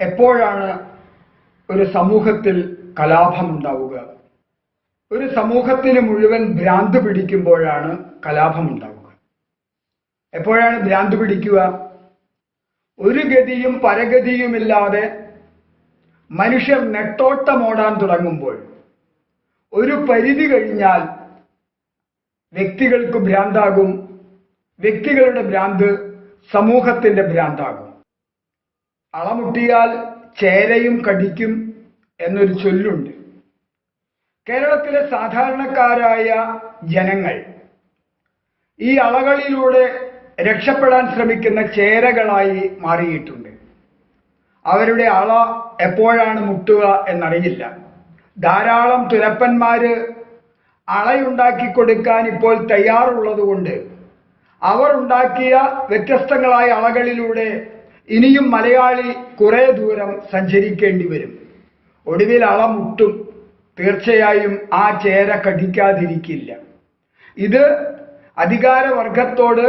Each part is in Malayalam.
എപ്പോഴാണ് ഒരു സമൂഹത്തിൽ കലാപം ഉണ്ടാവുക ഒരു സമൂഹത്തിന് മുഴുവൻ ഭ്രാന്ത് പിടിക്കുമ്പോഴാണ് കലാപം ഉണ്ടാവുക എപ്പോഴാണ് ഭ്രാന്ത് പിടിക്കുക? ഒരു ഗതിയും പരഗതിയുമില്ലാതെ മനുഷ്യർ നെട്ടോട്ടമോടാൻ തുടങ്ങുമ്പോൾ ഒരു പരിധി കഴിഞ്ഞാൽ വ്യക്തികൾക്ക് ഭ്രാന്താകും. വ്യക്തികളുടെ ഭ്രാന്ത് സമൂഹത്തിന്റെ ഭ്രാന്താകും. അളമുട്ടിയാൽ ചേരയും കടിക്കും എന്നൊരു ചൊല്ലുണ്ട്. കേരളത്തിലെ സാധാരണക്കാരായ ജനങ്ങൾ ഈ അളകളിലൂടെ രക്ഷപ്പെടാൻ ശ്രമിക്കുന്ന ചേരകളായി മാറിയിട്ടുണ്ട്. അവരുടെ അള എപ്പോഴാണ് മുട്ടുക എന്നറിയില്ല. ധാരാളം തുരപ്പന്മാര് അളയുണ്ടാക്കി കൊടുക്കാൻ ഇപ്പോൾ തയ്യാറുള്ളതുകൊണ്ട് അവർ ഉണ്ടാക്കിയ വ്യത്യസ്തങ്ങളായ അളകളിലൂടെ ഇനിയും മലയാളി കുറെ ദൂരം സഞ്ചരിക്കേണ്ടി വരും. ഒടുവിൽ അളമുട്ടും തീർച്ചയായും ആ ചേര കടിക്കാതിരിക്കില്ല. ഇത് അധികാരവർഗത്തോട്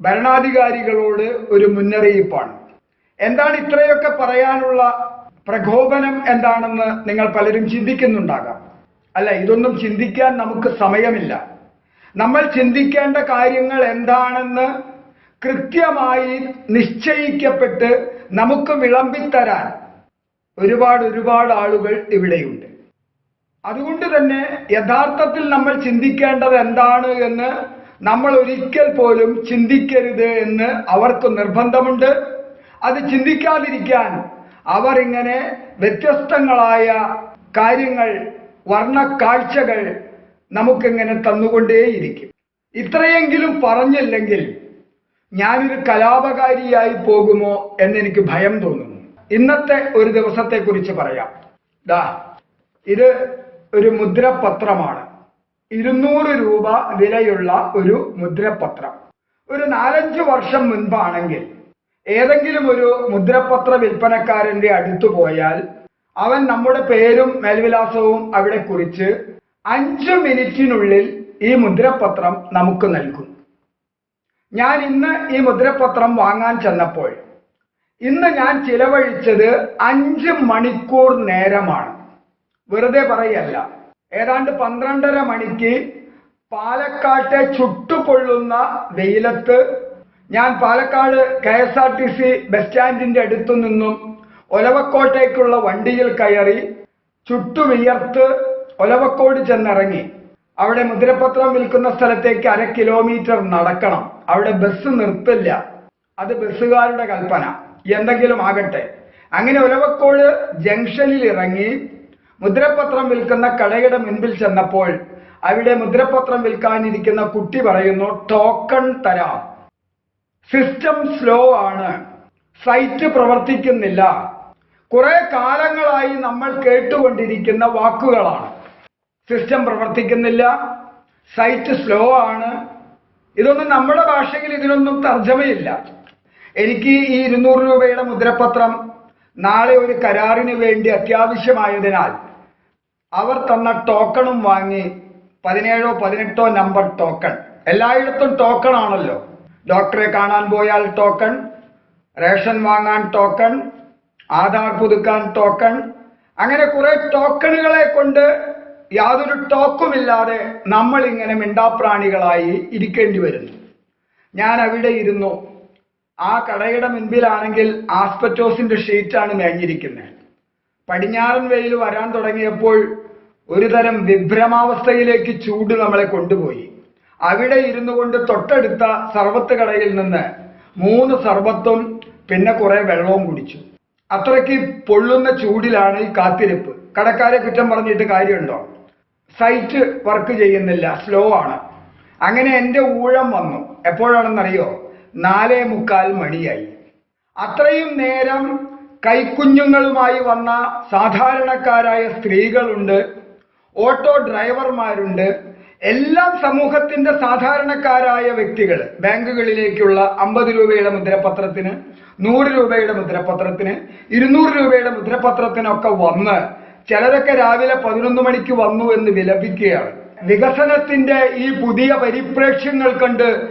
ഭരണാധികാരികളോട് ഒരു മുന്നറിയിപ്പാണ്. എന്താണ് ഇത്രയൊക്കെ പറയാനുള്ള പ്രകോപനം എന്താണെന്ന് നിങ്ങൾ പലരും ചിന്തിക്കുന്നുണ്ടാകാം. അല്ല ഇതൊന്നും ചിന്തിക്കാൻ നമുക്ക് സമയമില്ല. നമ്മൾ ചിന്തിക്കേണ്ട കാര്യങ്ങൾ എന്താണെന്ന് കൃത്യമായി നിശ്ചയിക്കപ്പെട്ട് നമുക്ക് വിളമ്പിത്തരാൻ ഒരുപാട് ഒരുപാട് ആളുകൾ ഇവിടെയുണ്ട്. അതുകൊണ്ട് തന്നെ യഥാർത്ഥത്തിൽ നമ്മൾ ചിന്തിക്കേണ്ടത് എന്താണ് എന്ന് നമ്മൾ ഒരിക്കൽ പോലും ചിന്തിക്കരുത് എന്ന് അവർക്ക് നിർബന്ധമുണ്ട്. അത് ചിന്തിക്കാതിരിക്കാൻ അവർ ഇങ്ങനെ വ്യത്യസ്തങ്ങളായ കാര്യങ്ങൾ വർണ കാഴ്ചകൾ നമുക്കിങ്ങനെ തന്നുകൊണ്ടേയിരിക്കും. ഇത്രയെങ്കിലും പറഞ്ഞില്ലെങ്കിൽ ഞാനൊരു കലാപകാരിയായി പോകുമോ എന്നെനിക്ക് ഭയം തോന്നുന്നു. ഇന്നത്തെ ഒരു ദിവസത്തെ കുറിച്ച് പറയാം. ദാ ഇത് ഒരു മുദ്രപത്രമാണ്. ഇരുന്നൂറ് രൂപ വിലയുള്ള ഒരു മുദ്രപത്രം. ഒരു നാലഞ്ച് വർഷം മുൻപാണെങ്കിൽ ഏതെങ്കിലും ഒരു മുദ്രപത്ര വിൽപ്പനക്കാരന്റെ അടുത്തു പോയാൽ അവൻ നമ്മുടെ പേരും മേൽവിലാസവും അവിടെ കുറിച്ച് അഞ്ച് മിനിറ്റിനുള്ളിൽ ഈ മുദ്രപത്രം നമുക്ക് നൽകും. ഞാൻ ഇന്ന് ഈ മുദ്രപത്രം വാങ്ങാൻ ചെന്നപ്പോൾ ഇന്ന് ഞാൻ ചിലവഴിച്ചത് അഞ്ച് മണിക്കൂർ നേരമാണ്. വെറുതെ പറയല്ല. ഏതാണ്ട് പന്ത്രണ്ടര മണിക്ക് പാലക്കാട്ടെ ചുട്ടുപൊള്ളുന്ന വെയിലത്ത് ഞാൻ Palakkad K S R T C bus സ്റ്റാൻഡിന്റെ അടുത്തു നിന്നും ഒലവക്കോട്ടേക്കുള്ള വണ്ടിയിൽ കയറി ചുട്ടുവിയർത്ത് ഒലവക്കോട് ചെന്നിറങ്ങി. അവിടെ മുദ്രപത്രം വിൽക്കുന്ന സ്ഥലത്തേക്ക് അര കിലോമീറ്റർ നടക്കണം. അവിടെ ബസ് നിർത്തില്ല. അത് ബസ്സുകാരുടെ കൽപ്പന. എന്തെങ്കിലും ആകട്ടെ. അങ്ങനെ ഒലവക്കോട് ജംഗ്ഷനിൽ ഇറങ്ങി മുദ്രപത്രം വിൽക്കുന്ന കടയുടെ മുൻപിൽ ചെന്നപ്പോൾ അവിടെ മുദ്രപത്രം വിൽക്കാനിരിക്കുന്ന കുട്ടി പറയുന്നു ടോക്കൺ തരാം. സിസ്റ്റം സ്ലോ ആണ്. സൈറ്റ് പ്രവർത്തിക്കുന്നില്ല. കുറെ കാലങ്ങളായി നമ്മൾ കേട്ടുകൊണ്ടിരിക്കുന്ന വാക്കുകളാണ്. സിസ്റ്റം പ്രവർത്തിക്കുന്നില്ല. സൈറ്റ് സ്ലോ ആണ്. ഇതൊന്നും നമ്മുടെ ഭാഷയിൽ ഇതിനൊന്നും തർജമയില്ല. എനിക്ക് ഈ ഇരുന്നൂറ് രൂപയുടെ മുദ്രപത്രം നാളെ ഒരു കരാറിന് വേണ്ടി അത്യാവശ്യമായതിനാൽ അവർ തന്ന ടോക്കണും വാങ്ങി പതിനേഴോ പതിനെട്ടോ നമ്പർ ടോക്കൺ. എല്ലായിടത്തും ടോക്കൺ ആണല്ലോ. ഡോക്ടറെ കാണാൻ പോയാൽ ടോക്കൺ റേഷൻ വാങ്ങാൻ ടോക്കൺ ആധാർ പുതുക്കാൻ ടോക്കൺ. അങ്ങനെ കുറെ ടോക്കണുകളെ കൊണ്ട് യാതൊരു ടോക്കുമില്ലാതെ നമ്മൾ ഇങ്ങനെ മിണ്ടാപ്രാണികളായി ഇരിക്കേണ്ടി വരുന്നു. ഞാൻ അവിടെ ഇരുന്നു. ആ കടയുടെ മുൻപിലാണെങ്കിൽ ആസ്പെറ്റോസിന്റെ ഷീറ്റാണ് മേഞ്ഞിരിക്കുന്നത്. പടിഞ്ഞാറൻ വെയിൽ വരാൻ തുടങ്ങിയപ്പോൾ ഒരു തരം വിഭ്രമാവസ്ഥയിലേക്ക് ചൂട് നമ്മളെ കൊണ്ടുപോയി. അവിടെ ഇരുന്നു കൊണ്ട് തൊട്ടടുത്ത സർബത്ത് കടയിൽ നിന്ന് മൂന്ന് സർബത്തും പിന്നെ കുറെ വെള്ളവും കുടിച്ചു. അത്രയ്ക്ക് പൊള്ളുന്ന ചൂടിലാണ് ഈ കാത്തിരിപ്പ്. കടക്കാരെ കുറ്റം പറഞ്ഞിട്ട് കാര്യമുണ്ടോ? സൈറ്റ് വർക്ക് ചെയ്യുന്നില്ല. സ്ലോ ആണ്. അങ്ങനെ എന്റെ ഊഴം വന്നു. എപ്പോഴാണെന്നറിയോ? നാലേ മുക്കാൽ മണിയായി. അത്രയും നേരം കൈക്കുഞ്ഞുങ്ങളുമായി വന്ന സാധാരണക്കാരായ സ്ത്രീകളുണ്ട് ഓട്ടോ ഡ്രൈവർമാരുണ്ട് എല്ലാം സമൂഹത്തിന്റെ സാധാരണക്കാരായ വ്യക്തികൾ. ബാങ്കുകളിലേക്കുള്ള അമ്പത് രൂപയുടെ മുദ്രപത്രത്തിന് നൂറ് രൂപയുടെ മുദ്രപത്രത്തിന് ഇരുന്നൂറ് രൂപയുടെ മുദ്രപത്രത്തിനൊക്കെ വന്ന് ചിലരൊക്കെ രാവിലെ പതിനൊന്ന് മണിക്ക് വന്നു എന്ന് വിലപിക്കുകയാണ്. വികസനത്തിന്റെ ഈ പുതിയ പരിപ്രേക്ഷ്യങ്ങൾ കണ്ട്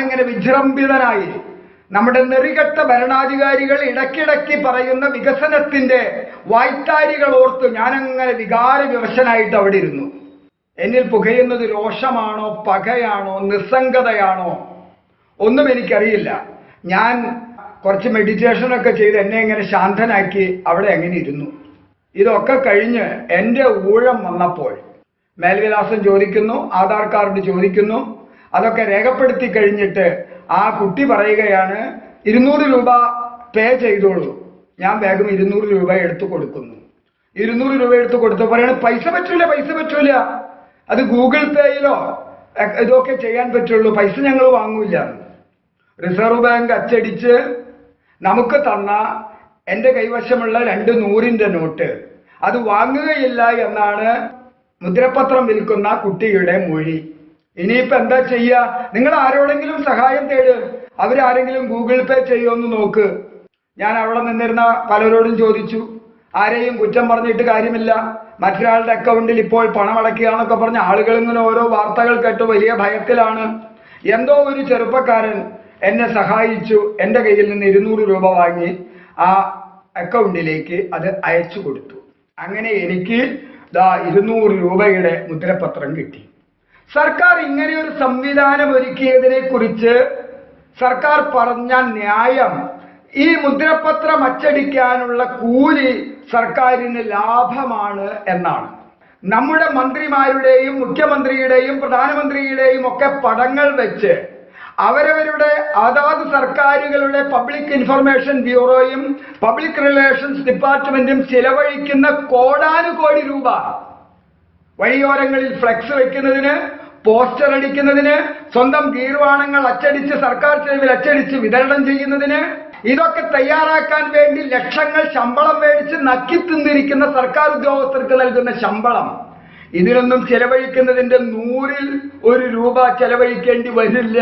എങ്ങനെ വിജൃംഭിതനായി. നമ്മുടെ നെറികെട്ട ഭരണാധികാരികൾ ഇടയ്ക്കിടയ്ക്ക് പറയുന്ന വികസനത്തിന്റെ വായ്ത്താരികൾ ഓർത്ത് ഞാനങ്ങനെ വികാര വിവശനായിട്ട് അവിടെ ഇരുന്നു. എന്നിൽ പുകയുന്നത് രോഷമാണോ പകയാണോ നിസ്സംഗതയാണോ? ഒന്നും എനിക്കറിയില്ല. ഞാൻ കുറച്ച് മെഡിറ്റേഷനൊക്കെ ചെയ്ത് എന്നെ ഇങ്ങനെ ശാന്തനാക്കി അവിടെ അങ്ങനെ ഇരുന്നു. ഇതൊക്കെ കഴിഞ്ഞ് എന്റെ ഊഴം വന്നപ്പോൾ മേൽവിലാസം ചോദിക്കുന്നു ആധാർ കാർഡ് ചോദിക്കുന്നു. അതൊക്കെ രേഖപ്പെടുത്തി കഴിഞ്ഞിട്ട് ആ കുട്ടി പറയുകയാണ് ഇരുന്നൂറ് രൂപ പേ ചെയ്തോളൂ. ഞാൻ വേഗം ഇരുന്നൂറ് രൂപ എടുത്തു കൊടുക്കുന്നു. ഇരുന്നൂറ് രൂപ എടുത്തു കൊടുത്തു പറയണ പൈസ പറ്റൂല പൈസ പറ്റൂല. അത് ഗൂഗിൾ പേയിലോ ഇതൊക്കെ ചെയ്യാൻ പറ്റുള്ളൂ. പൈസ ഞങ്ങൾ വാങ്ങൂല. റിസർവ് ബാങ്ക് അച്ചടിച്ച് നമുക്ക് തന്ന എന്റെ കൈവശമുള്ള രണ്ട് നൂറിന്റെ നോട്ട് അത് വാങ്ങുകയില്ല എന്നാണ് മുദ്രപത്രം വിൽക്കുന്ന കുട്ടിയുടെ മൊഴി. ഇനിയിപ്പോ എന്താ ചെയ്യുക നിങ്ങൾ ആരോടെങ്കിലും സഹായം തേട്. അവരാരെങ്കിലും ഗൂഗിൾ പേ ചെയ്യുമെന്ന് നോക്ക്. ഞാൻ അവിടെ നിന്നിരുന്ന പലരോടും ചോദിച്ചു. ആരെയും കുറ്റം പറഞ്ഞിട്ട് കാര്യമില്ല. മറ്റൊരാളുടെ അക്കൗണ്ടിൽ ഇപ്പോൾ പണം അടയ്ക്കുകയാണെന്നൊക്കെ പറഞ്ഞ ആളുകൾ ഇങ്ങനെ ഓരോ വാർത്തകൾ കേട്ട് വലിയ ഭയത്തിലാണ്. എന്തോ ഒരു ചെറുപ്പക്കാരൻ എന്നെ സഹായിച്ചു. എന്റെ കയ്യിൽ നിന്ന് ഇരുന്നൂറ് രൂപ വാങ്ങി ആ അക്കൗണ്ടിലേക്ക് അത് അയച്ചു കൊടുത്തു. അങ്ങനെ എനിക്ക് ദാ ഇരുന്നൂറ് രൂപയുടെ മുദ്രപത്രം കിട്ടി. സർക്കാർ ഇങ്ങനെ ഒരു സംവിധാനം ഒരുക്കിയതിനെ കുറിച്ച് സർക്കാർ പറഞ്ഞ ന്യായം ഈ മുദ്രപത്രം അച്ചടിക്കാനുള്ള കൂലി സർക്കാരിന് ലാഭമാണ് എന്നാണ്. നമ്മുടെ മന്ത്രിമാരുടെയും മുഖ്യമന്ത്രിയുടെയും പ്രധാനമന്ത്രിയുടെയും ഒക്കെ പടങ്ങൾ വെച്ച് അവരവരുടെ അതാത് സർക്കാരുകളുടെ പബ്ലിക് ഇൻഫർമേഷൻ ബ്യൂറോയും പബ്ലിക് റിലേഷൻസ് ഡിപ്പാർട്ട്മെന്റും ചിലവഴിക്കുന്ന കോടാനുകോടി രൂപ വഴിയോരങ്ങളിൽ ഫ്ലെക്സ് വെക്കുന്നതിന് പോസ്റ്റർ അടിക്കുന്നതിന് സ്വന്തം ഗീർവാണങ്ങൾ അച്ചടിച്ച് സർക്കാർ ചെലവിൽ അച്ചടിച്ച് വിതരണം ചെയ്യുന്നതിന് ഇതൊക്കെ തയ്യാറാക്കാൻ വേണ്ടി ലക്ഷങ്ങൾ ശമ്പളം മേടിച്ച് നക്കി നക്കിത്തിന്നിരിക്കുന്ന സർക്കാർ ഉദ്യോഗസ്ഥർക്ക് നൽകുന്ന ശമ്പളം. ഇതിനൊന്നും ചെലവഴിക്കുന്നതിന്റെ നൂറിൽ ഒരു രൂപ ചെലവഴിക്കേണ്ടി വരില്ല.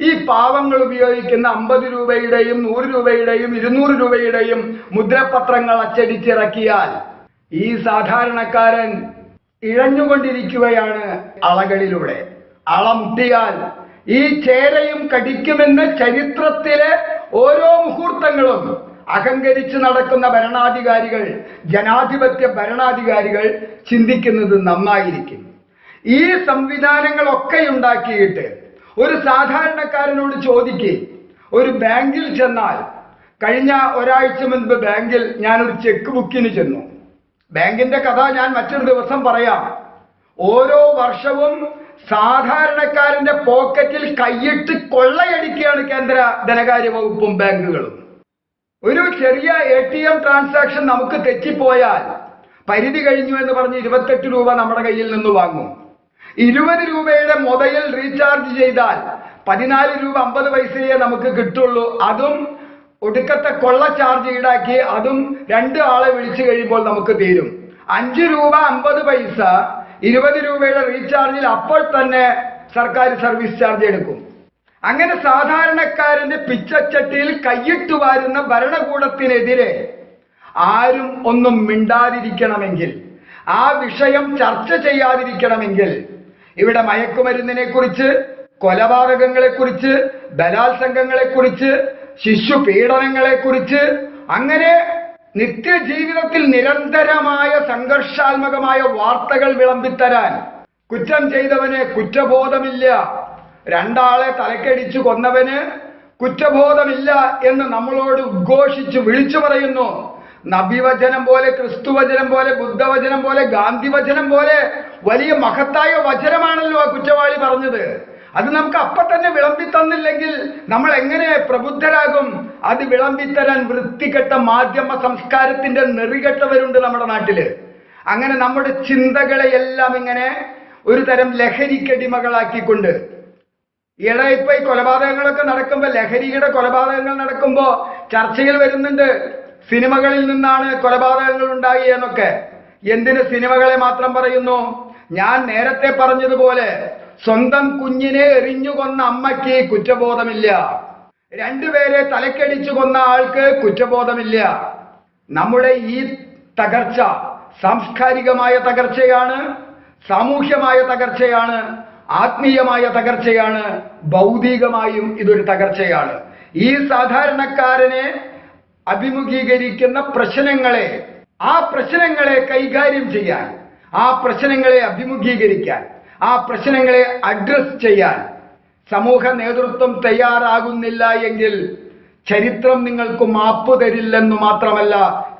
ഈ പാവങ്ങൾ ഉപയോഗിക്കുന്ന അമ്പത് രൂപയുടെയും നൂറ് രൂപയുടെയും ഇരുന്നൂറ് രൂപയുടെയും മുദ്രപത്രങ്ങൾ അച്ചടിച്ചിറക്കിയാൽ ഈ സാധാരണക്കാരൻ ഇഴഞ്ഞുകൊണ്ടിരിക്കുകയാണ് അളകളിലൂടെ. അളമുട്ടിയാൽ ഈ ചേരയും കടിക്കുമെന്ന് ചരിത്രത്തിലെ ഓരോ മുഹൂർത്തങ്ങളും അഹങ്കരിച്ച് നടക്കുന്ന ഭരണാധികാരികൾ ജനാധിപത്യ ഭരണാധികാരികൾ ചിന്തിക്കുന്നത് നന്നായിരിക്കും. ഈ സംവിധാനങ്ങളൊക്കെ ഉണ്ടാക്കിയിട്ട് ഒരു സാധാരണക്കാരനോട് ചോദിക്കേ ഒരു ബാങ്കിൽ ചെന്നാൽ കഴിഞ്ഞ ഒരാഴ്ച മുൻപ് ബാങ്കിൽ ഞാനൊരു ചെക്ക് ബുക്കിന് ചെന്നു. ബാങ്കിന്റെ കഥ ഞാൻ മറ്റൊരു ദിവസം പറയാം. ഓരോ വർഷവും സാധാരണക്കാരന്റെ പോക്കറ്റിൽ കൈയിട്ട് കൊള്ളയടിക്കുകയാണ് കേന്ദ്ര ധനകാര്യ വകുപ്പും ബാങ്കുകളും. ഒരു ചെറിയ എ ടി എം ട്രാൻസാക്ഷൻ നമുക്ക് തെറ്റിപ്പോയാൽ പരിധി കഴിഞ്ഞു എന്ന് പറഞ്ഞ് ഇരുപത്തെട്ട് രൂപ നമ്മുടെ കയ്യിൽ നിന്ന് വാങ്ങും. ഇരുപത് രൂപയുടെ മൊബൈൽ റീചാർജ് ചെയ്താൽ പതിനാല് രൂപ അമ്പത് പൈസയെ നമുക്ക് കിട്ടുള്ളൂ. അതും ഒടുക്കത്തെ കൊള്ള ചാർജ് ഈടാക്കി അതും രണ്ട് ആളെ വിളിച്ചു കഴിയുമ്പോൾ നമുക്ക് തീരും. അഞ്ച് രൂപ അമ്പത് പൈസ ഇരുപത് രൂപയുടെ റീചാർജിൽ അപ്പോൾ തന്നെ സർക്കാർ സർവീസ് ചാർജ് എടുക്കും. അങ്ങനെ സാധാരണക്കാരന്റെ പിച്ചച്ചട്ടിയിൽ കൈയിട്ട് വാരുന്ന ഭരണകൂടത്തിനെതിരെ ആരും ഒന്നും മിണ്ടാതിരിക്കണമെങ്കിൽ ആ വിഷയം ചർച്ച ചെയ്യാതിരിക്കണമെങ്കിൽ ഇവിടെ മയക്കുമരുന്നിനെ കുറിച്ച് കൊലപാതകങ്ങളെ കുറിച്ച് ബലാത്സംഗങ്ങളെ കുറിച്ച് ശിശു പീഡനങ്ങളെ കുറിച്ച് അങ്ങനെ നിത്യജീവിതത്തിൽ നിരന്തരമായ സംഘർഷാത്മകമായ വാർത്തകൾ വിളമ്പിത്തരാൻ കുറ്റം ചെയ്തവന് കുറ്റബോധമില്ല രണ്ടാളെ തലക്കടിച്ചു കൊന്നവന് കുറ്റബോധമില്ല എന്ന് നമ്മളോട് ഉദ്ഘോഷിച്ച് വിളിച്ചു പറയുന്നു. നബിവചനം പോലെ ക്രിസ്തുവചനം പോലെ ബുദ്ധവചനം പോലെ ഗാന്ധിവചനം പോലെ വലിയ മഹത്തായ വചനമാണല്ലോ ആ കുറ്റവാളി പറഞ്ഞത്. അത് നമുക്ക് അപ്പൊ തന്നെ വിളമ്പി തന്നില്ലെങ്കിൽ നമ്മൾ എങ്ങനെ പ്രബുദ്ധരാകും? അത് വിളമ്പിത്തരാൻ വൃത്തികെട്ട മാധ്യമ സംസ്കാരത്തിന്റെ നെറികെട്ടവരുണ്ട് നമ്മുടെ നാട്ടിൽ. അങ്ങനെ നമ്മുടെ ചിന്തകളെ എല്ലാം ഇങ്ങനെ ഒരു തരം ലഹരിക്കടിമകളാക്കിക്കൊണ്ട്. ഈയിടെ ഇപ്പൊ ഈ കൊലപാതകങ്ങളൊക്കെ നടക്കുമ്പോ ലഹരിയുടെ കൊലപാതകങ്ങൾ നടക്കുമ്പോ ചർച്ചയിൽ വരുന്നുണ്ട്. സിനിമകളിൽ നിന്നാണ് കൊലപാതകങ്ങൾ ഉണ്ടായി എന്നൊക്കെ. എന്തിന് സിനിമകളെ മാത്രം പറയുന്നു? ഞാൻ നേരത്തെ പറഞ്ഞതുപോലെ സ്വന്തം കുഞ്ഞിനെ എറിഞ്ഞു കൊന്ന അമ്മയ്ക്ക് കുറ്റബോധമില്ല. രണ്ടുപേരെ തലക്കടിച്ചു കൊന്ന ആൾക്ക് കുറ്റബോധമില്ല. നമ്മുടെ ഈ തകർച്ച സാംസ്കാരികമായ തകർച്ചയാണ് സാമൂഹ്യമായ തകർച്ചയാണ് ആത്മീയമായ തകർച്ചയാണ് ഭൗതികമായും ഇതൊരു തകർച്ചയാണ്. ഈ സാധാരണക്കാരനെ അഭിമുഖീകരിക്കുന്ന പ്രശ്നങ്ങളെ ആ പ്രശ്നങ്ങളെ കൈകാര്യം ചെയ്യാൻ ആ പ്രശ്നങ്ങളെ അഭിമുഖീകരിക്കാൻ ആ പ്രശ്നങ്ങളെ അഡ്രസ് ചെയ്യാൻ സമൂഹ നേതൃത്വം തയ്യാറാകുന്നില്ല എങ്കിൽ ചരിത്രം നിങ്ങൾക്ക് മാപ്പ് തരില്ലെന്ന് മാത്രമല്ല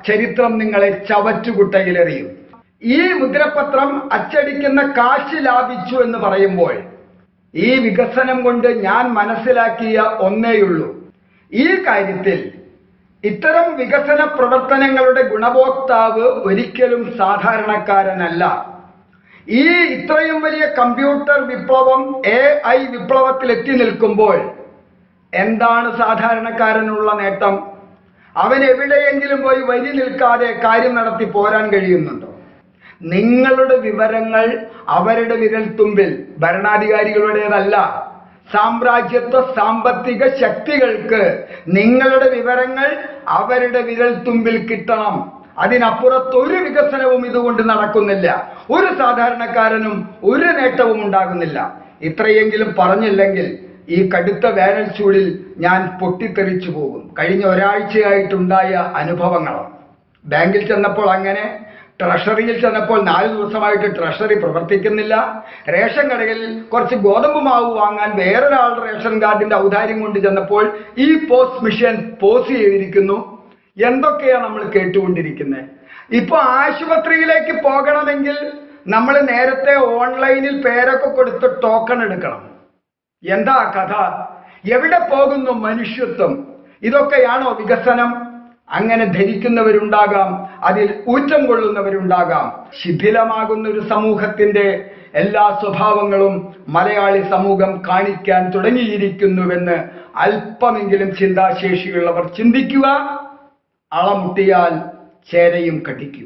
ചരിത്രം നിങ്ങളെ ചവറ്റുകുട്ടയിലെറിയും. ഈ മുദ്രപത്രം അച്ചടിക്കുന്ന കാശ് ലാഭിച്ചു എന്ന് പറയുമ്പോൾ ഈ വികസനം കൊണ്ട് ഞാൻ മനസ്സിലാക്കിയ ഒന്നേയുള്ളൂ. ഈ കാര്യത്തിൽ ഇത്തരം വികസന പ്രവർത്തനങ്ങളുടെ ഗുണഭോക്താവ് ഒരിക്കലും സാധാരണക്കാരനല്ല. ഈ ഇത്രയും വലിയ കമ്പ്യൂട്ടർ വിപ്ലവം എ ഐ വിപ്ലവത്തിൽ എത്തി നിൽക്കുമ്പോൾ എന്താണ് സാധാരണക്കാരനുള്ള നേട്ടം? അവൻ എവിടെയെങ്കിലും പോയി വരി നിൽക്കാതെ കാര്യം നടത്തി പോരാൻ കഴിയുന്നുണ്ടോ? നിങ്ങളുടെ വിവരങ്ങൾ അവരുടെ വിരൽത്തുമ്പിൽ ഭരണാധികാരികളുടേതല്ല. സാമ്രാജ്യത്വ സാമ്പത്തിക ശക്തികൾക്ക് നിങ്ങളുടെ വിവരങ്ങൾ അവരുടെ വിരൽ തുമ്പിൽ കിട്ടണം. അതിനപ്പുറത്ത് ഒരു വികസനവും ഇതുകൊണ്ട് നടക്കുന്നില്ല. ഒരു സാധാരണക്കാരനും ഒരു നേട്ടവും ഉണ്ടാകുന്നില്ല. ഇത്രയെങ്കിലും പറഞ്ഞില്ലെങ്കിൽ ഈ കടുത്ത വേനൽ ചൂടിൽ ഞാൻ പൊട്ടിത്തെറിച്ചു പോകും. കഴിഞ്ഞ ഒരാഴ്ചയായിട്ടുണ്ടായ അനുഭവങ്ങളാണ് ബാങ്കിൽ ചെന്നപ്പോൾ അങ്ങനെ ട്രഷറിയിൽ ചെന്നപ്പോൾ നാല് ദിവസമായിട്ട് ട്രഷറി പ്രവർത്തിക്കുന്നില്ല. റേഷൻ കടയിൽ കുറച്ച് ഗോതമ്പ് മാവ് വാങ്ങാൻ വേറൊരാളുടെ റേഷൻ കാർഡിന്റെ ഔദാര്യം കൊണ്ട് ചെന്നപ്പോൾ ഈ പോസ്റ്റ് മിഷൻ പോസ് ചെയ്തിരിക്കുന്നു. എന്തൊക്കെയാണ് നമ്മൾ കേട്ടുകൊണ്ടിരിക്കുന്നത് ഇപ്പൊ ആശുപത്രിയിലേക്ക് പോകണമെങ്കിൽ നമ്മൾ നേരത്തെ ഓൺലൈനിൽ പേരൊക്കെ കൊടുത്ത് ടോക്കൺ എടുക്കണം. എന്താ കഥ? എവിടെ പോകുന്നു മനുഷ്യത്വം? ഇതൊക്കെയാണോ വികസനം? അങ്ങനെ ധരിക്കുന്നവരുണ്ടാകാം അതിൽ ഊറ്റം കൊള്ളുന്നവരുണ്ടാകാം. ശിഥിലമാകുന്ന ഒരു സമൂഹത്തിന്റെ എല്ലാ സ്വഭാവങ്ങളും മലയാളി സമൂഹം കാണിക്കാൻ തുടങ്ങിയിരിക്കുന്നുവെന്ന് അല്പമെങ്കിലും ചിന്താശേഷിയുള്ളവർ ചിന്തിക്കുക അളമുട്ടിയാൽ ചേരയും കടിക്കും.